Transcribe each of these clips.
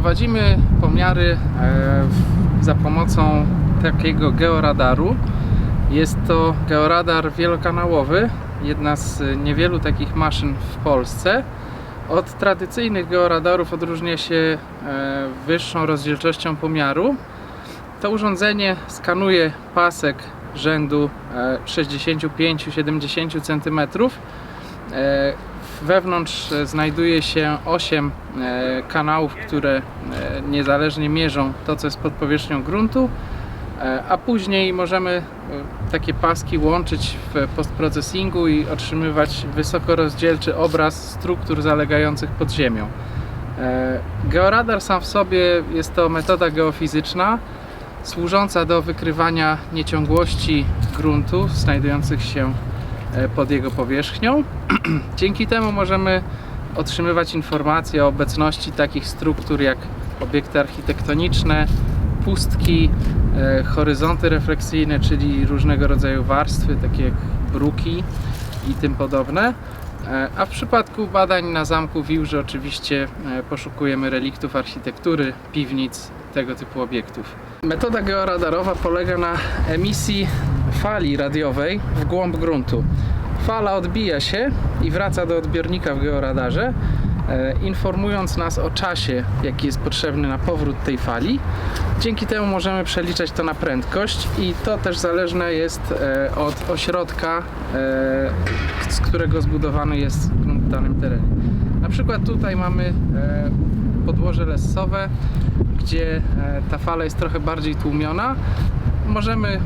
Prowadzimy pomiary e, za pomocą takiego georadaru. Jest to georadar wielokanałowy, jedna z niewielu takich maszyn w Polsce. Od tradycyjnych georadarów odróżnia się e, wyższą rozdzielczością pomiaru. To urządzenie skanuje pasek rzędu e, 65-70 cm. Wewnątrz e, znajduje się 8 e, kanałów, które e, niezależnie mierzą to, co jest pod powierzchnią gruntu, a później możemy takie paski łączyć w postprocesingu i otrzymywać wysokorozdzielczy obraz struktur zalegających pod ziemią. Georadar sam w sobie jest to metoda geofizyczna służąca do wykrywania nieciągłości gruntu znajdujących się pod jego powierzchnią. Dzięki temu możemy otrzymywać informacje o obecności takich struktur jak obiekty architektoniczne, pustki, e, horyzonty refleksyjne, czyli różnego rodzaju warstwy, takie jak bruki i tym podobne. E, A w przypadku badań na zamku Wiłży oczywiście e, poszukujemy reliktów architektury, piwnic, tego typu obiektów. Metoda georadarowa polega na emisji fali radiowej w głąb gruntu. Fala odbija się i wraca do odbiornika w georadarze, e, informując nas o czasie, jaki jest potrzebny na powrót tej fali. Dzięki temu możemy przeliczać to na prędkość i to też zależne jest e, od ośrodka, e, z którego zbudowany jest grunt w danym terenie. Na przykład tutaj mamy podłoże lesowe, gdzie ta fala jest trochę bardziej tłumiona. Możemy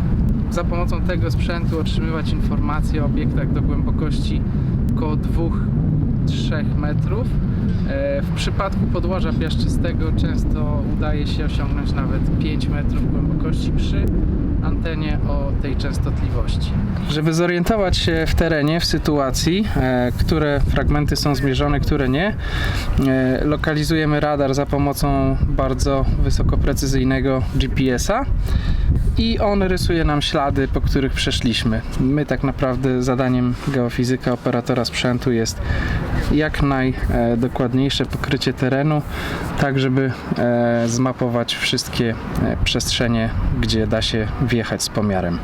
za pomocą tego sprzętu otrzymywać informacje o obiektach do głębokości około 2-3 metrów. E, W przypadku podłoża piaszczystego często udaje się osiągnąć nawet 5 metrów głębokości przy antenie o tej częstotliwości. Żeby zorientować się w terenie, w sytuacji, e, które fragmenty są zmierzone, które nie, e, lokalizujemy radar za pomocą bardzo wysokoprecyzyjnego GPS-a i on rysuje nam ślady, po których przeszliśmy. My tak naprawdę zadaniem geofizyka, operatora sprzętu jest jak najdokładniejsze pokrycie terenu, tak żeby e, zmapować wszystkie e, przestrzenie, gdzie da się wjechać z pomiarem.